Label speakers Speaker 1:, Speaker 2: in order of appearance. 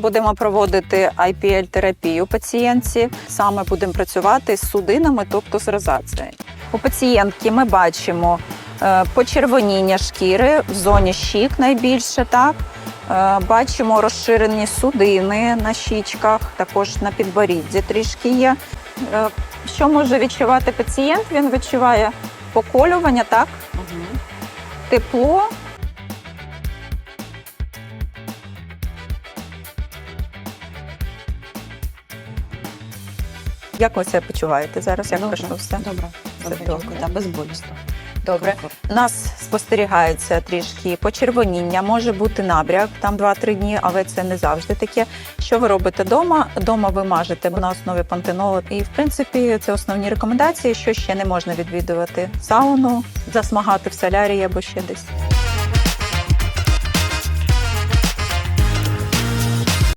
Speaker 1: Будемо проводити IPL-терапію пацієнтці. Саме будемо працювати з судинами, тобто з розацією. У пацієнтки ми бачимо е, почервоніння шкіри в зоні щік найбільше, так. Е, Бачимо розширені судини на щічках, також на підборідді трішки є. Е, Що може відчувати пацієнт? Він відчуває поколювання, так, тепло. Як ви себе почуваєте зараз? Як пройшло все?
Speaker 2: Добре.
Speaker 1: Все
Speaker 2: Добре,
Speaker 1: добре.
Speaker 2: дякую. Та безболісно.
Speaker 1: Добре. У нас спостерігається трішки почервоніння, може бути набряк, там 2-3 дні, але це не завжди таке. Що ви робите вдома? Дома ви мажете на основі пантенолу. І в принципі це основні рекомендації, що ще не можна відвідувати сауну, засмагати в солярії або ще десь.